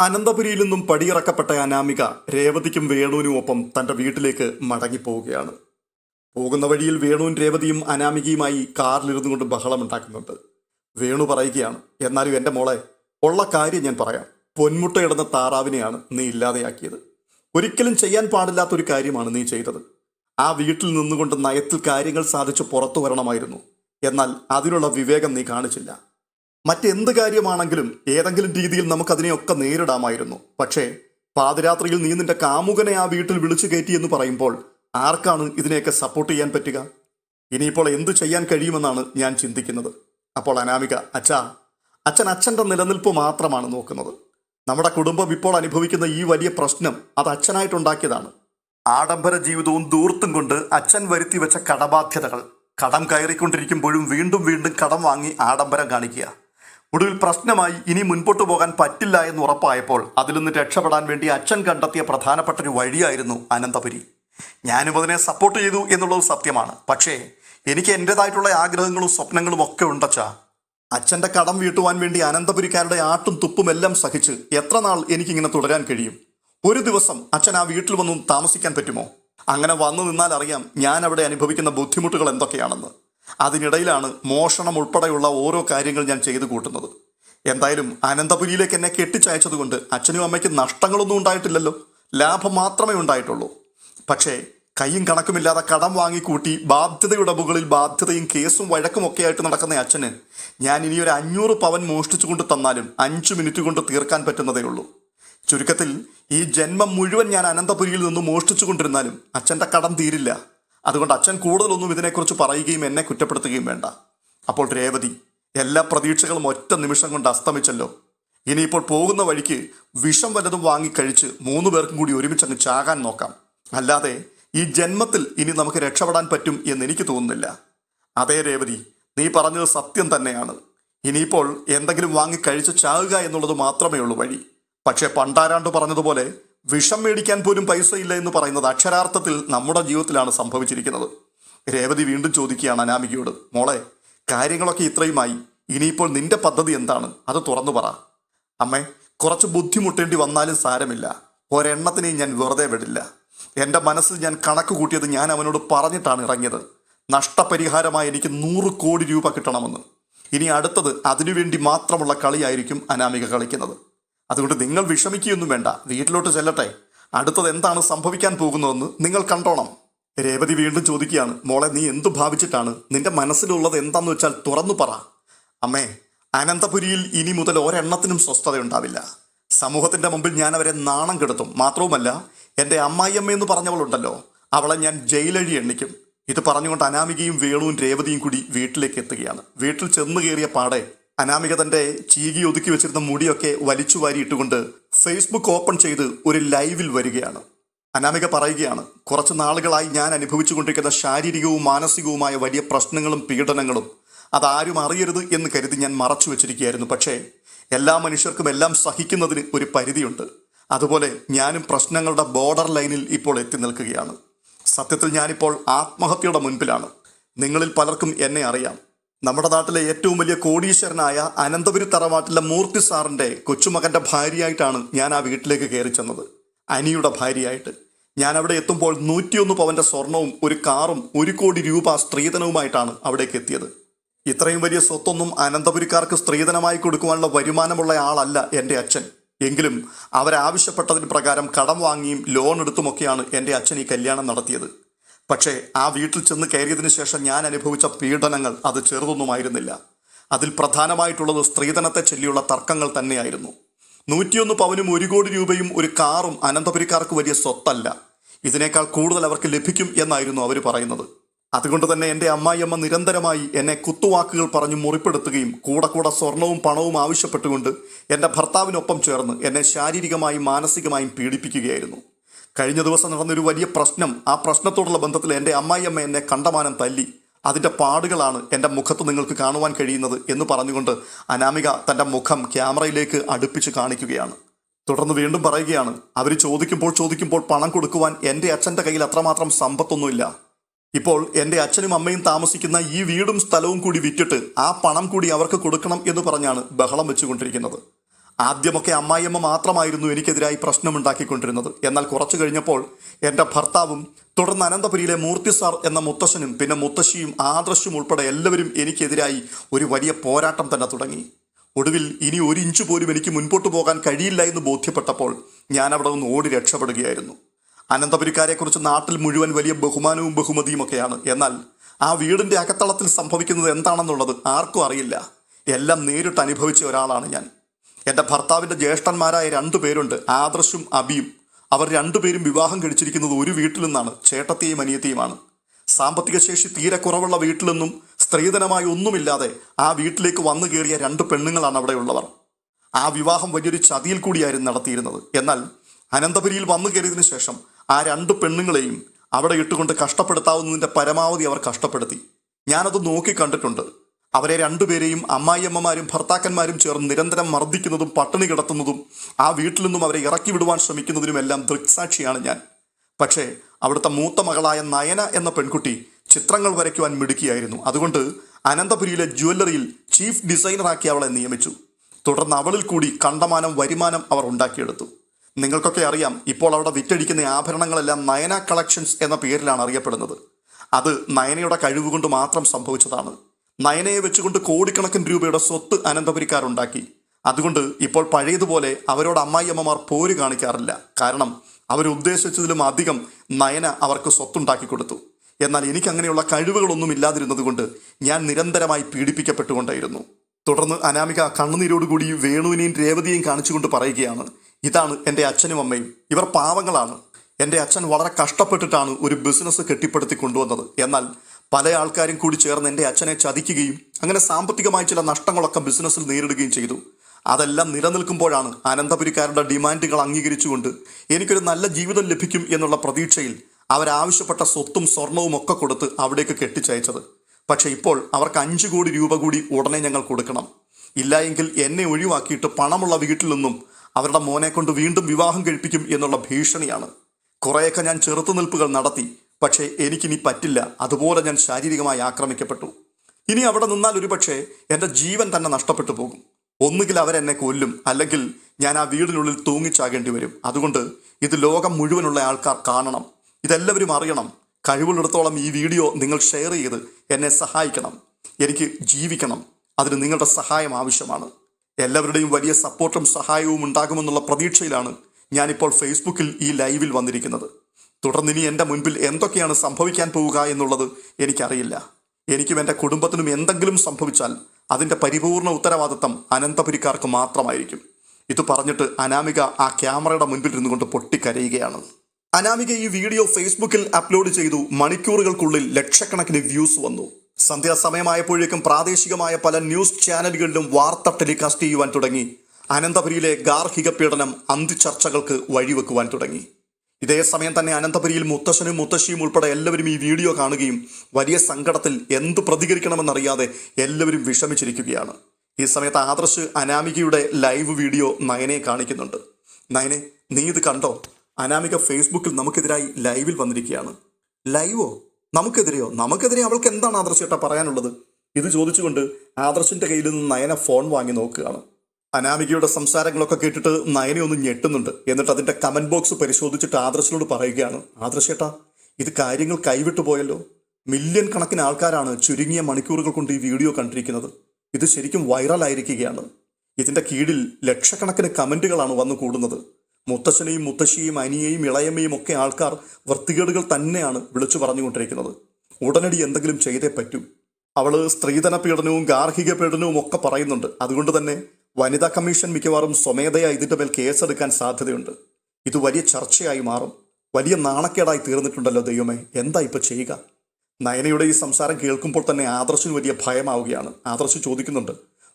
അനന്തപുരിയിൽ നിന്നും പടിയിറക്കപ്പെട്ട അനാമിക രേവതിക്കും വേണുവിനും ഒപ്പം തന്റെ വീട്ടിലേക്ക് മടങ്ങിപ്പോവുകയാണ്. പോകുന്ന വഴിയിൽ വേണുവും രേവതിയും അനാമികയുമായി കാറിലിരുന്നു കൊണ്ട് ബഹളമുണ്ടാക്കുന്നുണ്ട്. വേണു പറയുകയാണ് എന്നാലും എന്റെ മോളെ ഉള്ള കാര്യം ഞാൻ പറയാം. പൊന്മുട്ടയിടുന്ന താറാവിനെയാണ് നീ ഇല്ലാതെയാക്കിയത്. ഒരിക്കലും ചെയ്യാൻ പാടില്ലാത്ത ഒരു കാര്യമാണ് നീ ചെയ്തത്. ആ വീട്ടിൽ നിന്നുകൊണ്ട് നയത്തിൽ കാര്യങ്ങൾ സാധിച്ച് പുറത്തു വരണമായിരുന്നു. എന്നാൽ അതിനുള്ള വിവേകം നീ കാണിച്ചില്ല. മറ്റെന്ത് കാര്യമാണെങ്കിലും ഏതെങ്കിലും രീതിയിൽ നമുക്കതിനെയൊക്കെ നേരിടാമായിരുന്നു. പക്ഷേ പാതിരാത്രിയിൽ നീ നിന്റെ കാമുകനെ ആ വീട്ടിൽ വിളിച്ചു കയറ്റി എന്ന് പറയുമ്പോൾ ആർക്കാണ് ഇതിനെയൊക്കെ സപ്പോർട്ട് ചെയ്യാൻ പറ്റുക? ഇനിയിപ്പോൾ എന്തു ചെയ്യാൻ കഴിയുമെന്നാണ് ഞാൻ ചിന്തിക്കുന്നത്. അപ്പോൾ അനാമിക അച്ഛാ അച്ഛൻ അച്ഛന്റെ നിലനിൽപ്പ് മാത്രമാണ് നോക്കുന്നത്. നമ്മുടെ കുടുംബം ഇപ്പോൾ അനുഭവിക്കുന്ന ഈ വലിയ പ്രശ്നം അത് അച്ഛനായിട്ടുണ്ടാക്കിയതാണ്. ആഡംബര ജീവിതവും ദൂർത്തും കൊണ്ട് അച്ഛൻ വരുത്തി വെച്ച കടബാധ്യതകൾ. കടം കയറിക്കൊണ്ടിരിക്കുമ്പോഴും വീണ്ടും വീണ്ടും കടം വാങ്ങി ആഡംബരം കാണിക്കുക. ഒടുവിൽ പ്രശ്നമായി ഇനി മുൻപോട്ട് പോകാൻ പറ്റില്ല എന്ന് ഉറപ്പായപ്പോൾ അതിൽ നിന്ന് രക്ഷപ്പെടാൻ വേണ്ടി അച്ഛൻ കണ്ടെത്തിയ പ്രധാനപ്പെട്ട ഒരു വഴിയായിരുന്നു അനന്തപുരി. ഞാനും അതിനെ സപ്പോർട്ട് ചെയ്തു എന്നുള്ളത് സത്യമാണ്. പക്ഷേ എനിക്ക് എന്റെതായിട്ടുള്ള ആഗ്രഹങ്ങളും സ്വപ്നങ്ങളും ഒക്കെ ഉണ്ടച്ചാ. അച്ഛന്റെ കടം വീട്ടുവാൻ വേണ്ടി അനന്തപുരിക്കാരുടെ ആട്ടും തുപ്പും എല്ലാം സഹിച്ച് എത്ര നാൾ എനിക്കിങ്ങനെ തുടരാൻ കഴിയും? ഒരു ദിവസം അച്ഛൻ ആ വീട്ടിൽ വന്നും താമസിക്കാൻ പറ്റുമോ? അങ്ങനെ വന്നു നിന്നാൽ അറിയാം ഞാൻ അവിടെ അനുഭവിക്കുന്ന ബുദ്ധിമുട്ടുകൾ എന്തൊക്കെയാണെന്ന്. അതിനിടയിലാണ് മോഷണം ഉൾപ്പെടെയുള്ള ഓരോ കാര്യങ്ങൾ ഞാൻ ചെയ്തു കൂട്ടുന്നത്. എന്തായാലും അനന്തപുരിയിലേക്ക് എന്നെ കെട്ടിച്ചയച്ചതുകൊണ്ട് അച്ഛനും അമ്മയ്ക്കും നഷ്ടങ്ങളൊന്നും ഉണ്ടായിട്ടില്ലല്ലോ. ലാഭം മാത്രമേ ഉണ്ടായിട്ടുള്ളൂ. പക്ഷേ കൈയും കണക്കുമില്ലാതെ കടം വാങ്ങിക്കൂട്ടി ബാധ്യതയുടെ മുകളിൽ ബാധ്യതയും കേസും വഴക്കും ഒക്കെ ആയിട്ട് നടക്കുന്ന അച്ഛന് ഞാൻ ഇനി ഒരു അഞ്ഞൂറ് പവൻ മോഷ്ടിച്ചു കൊണ്ട് തന്നാലും അഞ്ചു മിനിറ്റ് കൊണ്ട് തീർക്കാൻ പറ്റുന്നതേ ഉള്ളൂ. ചുരുക്കത്തിൽ ഈ ജന്മം മുഴുവൻ ഞാൻ അനന്തപുരിയിൽ നിന്ന് മോഷ്ടിച്ചു കൊണ്ടിരുന്നാലും അച്ഛന്റെ കടം തീരില്ല. അതുകൊണ്ട് അച്ഛൻ കൂടുതലൊന്നും ഇതിനെക്കുറിച്ച് പറയുകയും എന്നെ കുറ്റപ്പെടുത്തുകയും വേണ്ട. അപ്പോൾ രേവതി എല്ലാ പ്രതീക്ഷകളും ഒറ്റ നിമിഷം കൊണ്ട് അസ്തമിച്ചല്ലോ. ഇനിയിപ്പോൾ പോകുന്ന വഴിക്ക് വിഷം വല്ലതും വാങ്ങിക്കഴിച്ച് മൂന്ന് പേർക്കും കൂടി ഒരുമിച്ച് അങ്ങ് ചാകാൻ നോക്കാം. അല്ലാതെ ഈ ജന്മത്തിൽ ഇനി നമുക്ക് രക്ഷപ്പെടാൻ പറ്റും എന്ന് എനിക്ക് തോന്നുന്നില്ല. അതേ രേവതി നീ പറഞ്ഞത് സത്യം തന്നെയാണ്. ഇനിയിപ്പോൾ എന്തെങ്കിലും വാങ്ങി കഴിച്ച് ചാകുക എന്നുള്ളത് മാത്രമേ ഉള്ളൂ വഴി. പക്ഷേ പണ്ടാരാണ്ട് പറഞ്ഞതുപോലെ വിഷം മേടിക്കാൻ പോലും പൈസയില്ല എന്ന് പറയുന്നത് അക്ഷരാർത്ഥത്തിൽ നമ്മുടെ ജീവിതത്തിലാണ് സംഭവിച്ചിരിക്കുന്നത്. രേവതി വീണ്ടും ചോദിക്കുകയാണ് അനാമികയോട് മോളെ കാര്യങ്ങളൊക്കെ ഇത്രയുമായി. ഇനിയിപ്പോൾ നിന്റെ പദ്ധതി എന്താണ്? അത് തുറന്നു പറ. അമ്മേ കുറച്ച് ബുദ്ധിമുട്ടേണ്ടി വന്നാലും സാരമില്ല. ഒരെണ്ണത്തിനെയും ഞാൻ വെറുതെ വിടില്ല. എന്റെ മനസ്സിൽ ഞാൻ കണക്ക് കൂട്ടിയത് ഞാൻ അവനോട് പറഞ്ഞിട്ടാണ് ഇറങ്ങിയത്. നഷ്ടപരിഹാരമായി എനിക്ക് നൂറ് കോടി രൂപ കിട്ടണമെന്ന്. ഇനി അടുത്തത് അതിനുവേണ്ടി മാത്രമുള്ള കളിയായിരിക്കും അനാമിക കളിക്കുന്നത്. അതുകൊണ്ട് നിങ്ങൾ വിഷമിക്കുകയൊന്നും വേണ്ട. വീട്ടിലോട്ട് ചെല്ലട്ടെ. അടുത്തത് എന്താണ് സംഭവിക്കാൻ പോകുന്നതെന്ന് നിങ്ങൾ കണ്ടോണം. രേവതി വീണ്ടും ചോദിക്കുകയാണ് മോളെ നീ എന്തു ഭാവിച്ചിട്ടാണ്? നിന്റെ മനസ്സിലുള്ളത് എന്താന്ന് വെച്ചാൽ തുറന്നു പറ. അമ്മേ അനന്തപുരിയിൽ ഇനി മുതൽ ഒരെണ്ണത്തിനും സ്വസ്ഥതയുണ്ടാവില്ല. സമൂഹത്തിന്റെ മുമ്പിൽ ഞാൻ അവരെ നാണം കെടുത്തും. മാത്രവുമല്ല എന്റെ അമ്മായിയമ്മ എന്ന് പറഞ്ഞവളുണ്ടല്ലോ. അവളെ ഞാൻ ജയിലഴി എണ്ണിക്കും. ഇത് പറഞ്ഞുകൊണ്ട് അനാമികയും വേണുവും രേവതിയും കൂടി വീട്ടിലേക്ക് എത്തുകയാണ്. വീട്ടിൽ ചെന്ന് കയറിയ പാടെ അനാമിക തന്റെ ചീകി ഒതുക്കി വെച്ചിരുന്ന മുടിയൊക്കെ വലിച്ചു വാരി ഇട്ടുകൊണ്ട് ഫേസ്ബുക്ക് ഓപ്പൺ ചെയ്ത് ഒരു ലൈവിൽ വരികയാണ്. അനാമിക പറയുകയാണ് കുറച്ച് നാളുകളായി ഞാൻ അനുഭവിച്ചുകൊണ്ടിരിക്കുന്ന ശാരീരികവും മാനസികവുമായ വലിയ പ്രശ്നങ്ങളും പീഡനങ്ങളും അതാരും അറിയരുത് എന്ന് കരുതി ഞാൻ മറച്ചു വെച്ചിരിക്കുകയായിരുന്നു. പക്ഷേ എല്ലാ മനുഷ്യർക്കും എല്ലാം സഹിക്കുന്നതിന് ഒരു പരിധിയുണ്ട്. അതുപോലെ ഞാനും പ്രശ്നങ്ങളുടെ ബോർഡർ ലൈനിൽ ഇപ്പോൾ എത്തി നിൽക്കുകയാണ്. സത്യത്തിൽ ഞാനിപ്പോൾ ആത്മഹത്യയുടെ മുൻപിലാണ്. നിങ്ങളിൽ പലർക്കും എന്നെ അറിയാം. നമ്മുടെ നാട്ടിലെ ഏറ്റവും വലിയ കോടീശ്വരനായ അനന്തപുരി തറവാട്ടിലെ മൂർത്തി സാറിന്റെ കൊച്ചുമകന്റെ ഭാര്യയായിട്ടാണ് ഞാൻ ആ വീട്ടിലേക്ക് കയറി ചെന്നത്. അനിയുടെ ഭാര്യയായിട്ട്. ഞാൻ അവിടെ എത്തുമ്പോൾ നൂറ്റിയൊന്ന് പവന്റെ സ്വർണവും ഒരു കാറും ഒരു കോടി രൂപ സ്ത്രീധനവുമായിട്ടാണ് അവിടേക്ക് എത്തിയത്. ഇത്രയും വലിയ സ്വത്തൊന്നും അനന്തപുരിക്കാർക്ക് സ്ത്രീധനമായി കൊടുക്കുവാനുള്ള വരുമാനമുള്ള ആളല്ല എന്റെ അച്ഛൻ. എങ്കിലും അവരാവശ്യപ്പെട്ടതിന് പ്രകാരം കടം വാങ്ങിയും ലോൺ എടുത്തുമൊക്കെയാണ് എന്റെ അച്ഛൻ ഈ കല്യാണം നടത്തിയത്. പക്ഷേ ആ വീട്ടിൽ ചെന്ന് കയറിയതിനു ശേഷം ഞാൻ അനുഭവിച്ച പീഡനങ്ങൾ അത് ചെറുതൊന്നുമായിരുന്നില്ല. അതിൽ പ്രധാനമായിട്ടുള്ളത് സ്ത്രീധനത്തെ ചൊല്ലിയുള്ള തർക്കങ്ങൾ തന്നെയായിരുന്നു. നൂറ്റിയൊന്ന് പവനും ഒരു കോടി രൂപയും ഒരു കാറും അനന്തപുരിക്കാർക്ക് വലിയ സ്വത്തല്ല. ഇതിനേക്കാൾ കൂടുതൽ അവർക്ക് ലഭിക്കും എന്നായിരുന്നു അവർ പറയുന്നത്. അതുകൊണ്ട് തന്നെ എന്റെ അമ്മായിയമ്മ നിരന്തരമായി എന്നെ കുത്തുവാക്കുകൾ പറഞ്ഞു മുറിപ്പെടുത്തുകയും കൂടെ കൂടെ സ്വർണവും പണവും ആവശ്യപ്പെട്ടുകൊണ്ട് എന്റെ ഭർത്താവിനൊപ്പം ചേർന്ന് എന്നെ ശാരീരികമായും മാനസികമായും പീഡിപ്പിക്കുകയായിരുന്നു. കഴിഞ്ഞ ദിവസം നടന്നൊരു വലിയ പ്രശ്നം. ആ പ്രശ്നത്തോടുള്ള ബന്ധത്തിൽ എന്റെ അമ്മായിയമ്മ എന്നെ കണ്ടമാനം തല്ലി. അതിന്റെ പാടുകളാണ് എന്റെ മുഖത്ത് നിങ്ങൾക്ക് കാണുവാൻ കഴിയുന്നത് എന്ന് പറഞ്ഞുകൊണ്ട് അനാമിക തന്റെ മുഖം ക്യാമറയിലേക്ക് അടുപ്പിച്ച് കാണിക്കുകയാണ്. തുടർന്ന് വീണ്ടും പറയുകയാണ് അവർ ചോദിക്കുമ്പോൾ ചോദിക്കുമ്പോൾ പണം കൊടുക്കുവാൻ എന്റെ അച്ഛന്റെ കയ്യിൽ അത്രമാത്രം സമ്പത്തൊന്നുമില്ല. ഇപ്പോൾ എന്റെ അച്ഛനും അമ്മയും താമസിക്കുന്ന ഈ വീടും സ്ഥലവും കൂടി വിറ്റിട്ട് ആ പണം കൂടി അവർക്ക് കൊടുക്കണം എന്ന് പറഞ്ഞാണ് ബഹളം വെച്ചുകൊണ്ടിരിക്കുന്നത്. ആദ്യമൊക്കെ അമ്മായിയമ്മ മാത്രമായിരുന്നു എനിക്കെതിരായി പ്രശ്നമുണ്ടാക്കിക്കൊണ്ടിരുന്നത്. എന്നാൽ കുറച്ചു കഴിഞ്ഞപ്പോൾ എന്റെ ഭർത്താവും തുടർന്ന് അനന്തപുരിയിലെ മൂർത്തി സാർ എന്ന മുത്തശ്ശനും പിന്നെ മുത്തശ്ശിയും ആദർശും ഉൾപ്പെടെ എല്ലാവരും എനിക്കെതിരായി ഒരു വലിയ പോരാട്ടം തന്നെ തുടങ്ങി. ഒടുവിൽ ഇനി ഒരു ഇഞ്ച് പോലും എനിക്ക് മുൻപോട്ട് പോകാൻ കഴിയില്ല എന്ന് ബോധ്യപ്പെട്ടപ്പോൾ ഞാൻ അവിടെ നിന്ന് ഓടി രക്ഷപ്പെടുകയായിരുന്നു. അനന്തപുരിക്കാരെക്കുറിച്ച് നാട്ടിൽ മുഴുവൻ വലിയ ബഹുമാനവും ബഹുമതിയും ഒക്കെയാണ് എന്നാൽ ആ വീടിന്റെ അകത്തളത്തിൽ സംഭവിക്കുന്നത് എന്താണെന്നുള്ളത് ആർക്കും അറിയില്ല. എല്ലാം നേരിട്ട് അനുഭവിച്ച ഒരാളാണ് ഞാൻ. എന്റെ ഭർത്താവിന്റെ ജ്യേഷ്ഠന്മാരായ രണ്ടു പേരുണ്ട് ആദർശും അബിയും. അവർ രണ്ടുപേരും വിവാഹം കഴിച്ചിരിക്കുന്നത് ഒരു വീട്ടിൽ നിന്നാണ് ചേട്ടത്തെയും അനിയത്തെയുമാണ്. സാമ്പത്തിക ശേഷി തീരെ കുറവുള്ള വീട്ടിൽ നിന്നും സ്ത്രീധനമായി ഒന്നുമില്ലാതെ ആ വീട്ടിലേക്ക് വന്നു കയറിയ രണ്ട് പെണ്ണുങ്ങളാണ് അവിടെയുള്ളവർ ആ വിവാഹം വലിയൊരു ചതിയിൽ കൂടിയായിരുന്നു നടത്തിയിരുന്നത്. എന്നാൽ അനന്തപുരിയിൽ വന്നു കയറിയതിനു ശേഷം ആ രണ്ട് പെണ്ണുങ്ങളെയും അവിടെ ഇട്ടുകൊണ്ട് കഷ്ടപ്പെടുത്താവുന്നതിന്റെ പരമാവധി അവർ കഷ്ടപ്പെടുത്തി. ഞാനത് നോക്കി കണ്ടിട്ടുണ്ട്. അവരെ രണ്ടുപേരെയും അമ്മായിയമ്മമാരും ഭർത്താക്കന്മാരും ചേർന്ന് നിരന്തരം മർദ്ദിക്കുന്നതും പട്ടിണി കിടത്തുന്നതും ആ വീട്ടിൽ നിന്നും അവരെ ഇറക്കി വിടുവാൻ ശ്രമിക്കുന്നതിനുമെല്ലാം ദൃക്സാക്ഷിയാണ് ഞാൻ. പക്ഷേ അവിടുത്തെ മൂത്ത മകളായ നയന എന്ന പെൺകുട്ടി ചിത്രങ്ങൾ വരയ്ക്കുവാൻ മിടുക്കിയായിരുന്നു. അതുകൊണ്ട് അനന്തപുരിയിലെ ജ്വല്ലറിയിൽ ചീഫ് ഡിസൈനറാക്കി അവളെ നിയമിച്ചു. തുടർന്ന് അവളിൽ കൂടി കണ്ടമാനം വരുമാനം അവർ ഉണ്ടാക്കിയെടുത്തു. നിങ്ങൾക്കൊക്കെ അറിയാം ഇപ്പോൾ അവിടെ വിറ്റഴിക്കുന്ന ആഭരണങ്ങളെല്ലാം നയന കളക്ഷൻസ് എന്ന പേരിലാണ് അറിയപ്പെടുന്നത്. അത് നയനയുടെ കഴിവുകൊണ്ട് മാത്രം സംഭവിച്ചതാണ്. നയനയെ വെച്ചുകൊണ്ട് കോടിക്കണക്കിന് രൂപയുടെ സ്വത്ത് അനന്തപുരിക്കാരുണ്ടാക്കി അതുകൊണ്ട് ഇപ്പോൾ പഴയതുപോലെ അവരോട് അമ്മായിയമ്മമാർ പോര് കാണിക്കാറില്ല. കാരണം അവരുദ്ദേശിച്ചതിലും അധികം നയന അവർക്ക് സ്വത്തുണ്ടാക്കി കൊടുത്തു. എന്നാൽ എനിക്ക് അങ്ങനെയുള്ള കഴിവുകളൊന്നും ഇല്ലാതിരുന്നതുകൊണ്ട് ഞാൻ നിരന്തരമായി പീഡിപ്പിക്കപ്പെട്ടുകൊണ്ടായിരുന്നു. തുടർന്ന് അനാമിക കണ്ണുനീരോടുകൂടി വേണുവിനെയും രേവതിയെയും കാണിച്ചുകൊണ്ട് പറയുകയാണ് ഇതാണ് എന്റെ അച്ഛനും അമ്മയും. ഇവർ പാവങ്ങളാണ്. എന്റെ അച്ഛൻ വളരെ കഷ്ടപ്പെട്ടിട്ടാണ് ഒരു ബിസിനസ് കെട്ടിപ്പടുത്തി കൊണ്ടുവന്നത്. എന്നാൽ പല ആൾക്കാരും കൂടി ചേർന്ന് എന്റെ അച്ഛനെ ചതിക്കുകയും അങ്ങനെ സാമ്പത്തികമായി ചില നഷ്ടങ്ങളൊക്കെ ബിസിനസ്സിൽ നേരിടുകയും ചെയ്തു. അതെല്ലാം നിലനിൽക്കുമ്പോഴാണ് അനന്തപുരിക്കാരുടെ ഡിമാൻഡുകൾ അംഗീകരിച്ചുകൊണ്ട് എനിക്കൊരു നല്ല ജീവിതം ലഭിക്കും എന്നുള്ള പ്രതീക്ഷയിൽ അവരാവശ്യപ്പെട്ട സ്വത്തും സ്വർണവും ഒക്കെ കൊടുത്ത് അവിടേക്ക് കെട്ടിച്ചയച്ചത്. പക്ഷേ ഇപ്പോൾ അവർക്ക് അഞ്ച് കോടി രൂപ കൂടി ഉടനെ ഞങ്ങൾ കൊടുക്കണം. ഇല്ല എങ്കിൽ എന്നെ ഒഴിവാക്കിയിട്ട് പണമുള്ള വീട്ടിൽ നിന്നും അവരുടെ മോനെ കൊണ്ട് വീണ്ടും വിവാഹം കഴിപ്പിക്കും എന്നുള്ള ഭീഷണിയാണ്. കുറേയൊക്കെ ഞാൻ ചെറുത്തുനിൽപ്പുകൾ നടത്തി. പക്ഷേ എനിക്കിനി പറ്റില്ല. അതുപോലെ ഞാൻ ശാരീരികമായി ആക്രമിക്കപ്പെട്ടു. ഇനി അവിടെ നിന്നാൽ ഒരുപക്ഷെ എന്റെ ജീവൻ തന്നെ നഷ്ടപ്പെട്ടു പോകും. ഒന്നുകിൽ അവരെന്നെ കൊല്ലും അല്ലെങ്കിൽ ഞാൻ ആ വീടിനുള്ളിൽ തൂങ്ങിച്ചാകേണ്ടി വരും. അതുകൊണ്ട് ഇത് ലോകം മുഴുവനുള്ള ആൾക്കാർ കാണണം. ഇതെല്ലാവരും അറിയണം. കഴിവുള്ളിടത്തോളം ഈ വീഡിയോ നിങ്ങൾ ഷെയർ ചെയ്ത് എന്നെ സഹായിക്കണം. എനിക്ക് ജീവിക്കണം. അതിന് നിങ്ങളുടെ സഹായം ആവശ്യമാണ്. എല്ലാവരുടെയും വലിയ സപ്പോർട്ടും സഹായവും ഉണ്ടാകുമെന്നുള്ള പ്രതീക്ഷയിലാണ് ഞാനിപ്പോൾ ഫേസ്ബുക്കിൽ ഈ ലൈവിൽ വന്നിരിക്കുന്നത്. തുടർന്ന് ഇനി എന്റെ മുൻപിൽ എന്തൊക്കെയാണ് സംഭവിക്കാൻ പോവുക എന്നുള്ളത് എനിക്കറിയില്ല. എനിക്കും എന്റെ കുടുംബത്തിനും എന്തെങ്കിലും സംഭവിച്ചാൽ അതിന്റെ പരിപൂർണ ഉത്തരവാദിത്തം അനന്തപുരിക്കാർക്ക് മാത്രമായിരിക്കും. ഇത് പറഞ്ഞിട്ട് അനാമിക ആ ക്യാമറയുടെ മുൻപിൽ ഇരുന്നുകൊണ്ട് പൊട്ടിക്കരയുകയാണ്. അനാമിക ഈ വീഡിയോ ഫേസ്ബുക്കിൽ അപ്ലോഡ് ചെയ്തു. മണിക്കൂറുകൾക്കുള്ളിൽ ലക്ഷക്കണക്കിന് വ്യൂസ് വന്നു. സന്ധ്യാസമയമായപ്പോഴേക്കും പ്രാദേശികമായ പല ന്യൂസ് ചാനലുകളിലും വാർത്ത ടെലികാസ്റ്റ് ചെയ്യുവാൻ തുടങ്ങി. അനന്തപുരിയിലെ ഗാർഹിക പീഡനം അന്തിചർച്ചകൾക്ക് വഴിവെക്കുവാൻ തുടങ്ങി. ഇതേ സമയം തന്നെ അനന്തപുരിയിൽ മുത്തശ്ശനും മുത്തശ്ശിയും ഉൾപ്പെടെ എല്ലാവരും ഈ വീഡിയോ കാണുകയും വലിയ സങ്കടത്തിൽ എന്തു പ്രതികരിക്കണമെന്നറിയാതെ എല്ലാവരും വിഷമിച്ചിരിക്കുകയാണ്. ഈ സമയത്ത് ആദർശ് അനാമികയുടെ ലൈവ് വീഡിയോ നയനെ കാണിക്കുന്നുണ്ട്. നയനെ നീ ഇത് കണ്ടോ? അനാമിക ഫേസ്ബുക്കിൽ നമുക്കെതിരായി ലൈവിൽ വന്നിരിക്കുകയാണ്. ലൈവോ? നമുക്കെതിരെയോ? നമുക്കെതിരെ അവൾക്ക് എന്താണ് ആദർശ് ചേട്ടാ പറയാനുള്ളത്? ഇത് ചോദിച്ചുകൊണ്ട് ആദർശിന്റെ കയ്യിൽ നിന്ന് നയന ഫോൺ വാങ്ങി നോക്കുകയാണ്. അനാമികയുടെ സംസാരങ്ങളൊക്കെ കേട്ടിട്ട് നയനെ ഒന്ന് ഞെട്ടുന്നുണ്ട്. എന്നിട്ട് അതിന്റെ കമന്റ് ബോക്സ് പരിശോധിച്ചിട്ട് ആദർശിനോട് പറയുകയാണ് ആദർശേട്ടാ ഇത് കാര്യങ്ങൾ കൈവിട്ടു പോയല്ലോ. മില്യൺ കണക്കിന് ആൾക്കാരാണ് ചുരുങ്ങിയ മണിക്കൂറുകൾ കൊണ്ട് ഈ വീഡിയോ കണ്ടിരിക്കുന്നത്. ഇത് ശരിക്കും വൈറലായിരിക്കുകയാണ് ഇതിന്റെ കീഴിൽ ലക്ഷക്കണക്കിന് കമന്റുകളാണ് വന്നു കൂടുന്നത്. മുത്തശ്ശനെയും മുത്തശ്ശിയും അനിയെയും ഇളയമ്മയും ഒക്കെ ആൾക്കാർ വൃത്തികേടുകൾ തന്നെയാണ് വിളിച്ചു പറഞ്ഞുകൊണ്ടിരിക്കുന്നത്. ഉടനടി എന്തെങ്കിലും ചെയ്തേ പറ്റൂ. അവൾ സ്ത്രീധന പീഡനവും ഗാർഹിക പീഡനവും ഒക്കെ പറയുന്നുണ്ട്. അതുകൊണ്ട് തന്നെ വനിതാ കമ്മീഷൻ മിക്കവാറും സ്വമേധയാ ഇതിന്റെ മേൽ കേസെടുക്കാൻ സാധ്യതയുണ്ട്. ഇത് വലിയ ചർച്ചയായി മാറും. വലിയ നാണക്കേടായി തീർന്നിട്ടുണ്ടല്ലോ ദൈവമേ എന്താ ഇപ്പൊ ചെയ്യുക? നയനയുടെ ഈ സംസാരം കേൾക്കുമ്പോൾ തന്നെ ആദർശിന് വലിയ ഭയമാവുകയാണ്. ആദർശ് ചോദിക്കുന്നുണ്ട്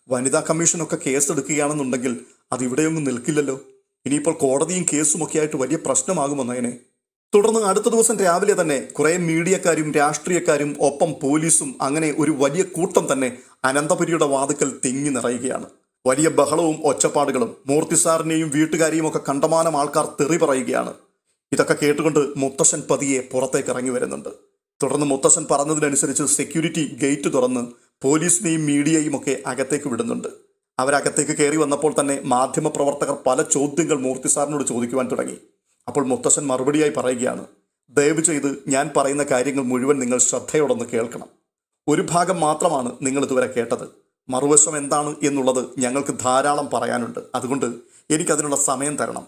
വനിതാ കമ്മീഷനൊക്കെ കേസെടുക്കുകയാണെന്നുണ്ടെങ്കിൽ അത് ഇവിടെയൊന്നും നിൽക്കില്ലല്ലോ? ഇനിയിപ്പോൾ കോടതിയും കേസും ഒക്കെ ആയിട്ട് വലിയ പ്രശ്നമാകുമോ നയനെ? തുടർന്ന് അടുത്ത ദിവസം രാവിലെ തന്നെ കുറേ മീഡിയക്കാരും രാഷ്ട്രീയക്കാരും ഒപ്പം പോലീസും അങ്ങനെ ഒരു വലിയ കൂട്ടം തന്നെ അനന്തപുരിയുടെ വാതുക്കൽ തിങ്ങി നിറയുകയാണ്. വലിയ ബഹളവും ഒച്ചപ്പാടുകളും മൂർത്തിസാറിനെയും വീട്ടുകാരെയും ഒക്കെ കണ്ടമാനം ആൾക്കാർ തെറി പറയുകയാണ്. ഇതൊക്കെ കേട്ടുകൊണ്ട് മുത്തശ്ശൻ പതിയെ പുറത്തേക്ക് ഇറങ്ങി വരുന്നുണ്ട്. തുടർന്ന് മുത്തശ്ശൻ പറഞ്ഞതിനനുസരിച്ച് സെക്യൂരിറ്റി ഗേറ്റ് തുറന്ന് പോലീസിനെയും മീഡിയയും ഒക്കെ അകത്തേക്ക് വിടുന്നുണ്ട്. അവരകത്തേക്ക് കയറി വന്നപ്പോൾ തന്നെ മാധ്യമപ്രവർത്തകർ പല ചോദ്യങ്ങൾ മൂർത്തിസാറിനോട് ചോദിക്കുവാൻ തുടങ്ങി. അപ്പോൾ മുത്തശ്ശൻ മറുപടിയായി പറയുകയാണ് ദയവ് ചെയ്ത് ഞാൻ പറയുന്ന കാര്യങ്ങൾ മുഴുവൻ നിങ്ങൾ ശ്രദ്ധയോടൊന്ന് കേൾക്കണം. ഒരു ഭാഗം മാത്രമാണ് നിങ്ങൾ ഇതുവരെ കേട്ടത്. മറുവശം എന്താണ് എന്നുള്ളത് ഞങ്ങൾക്ക് ധാരാളം പറയാനുണ്ട്. അതുകൊണ്ട് എനിക്കതിനുള്ള സമയം തരണം.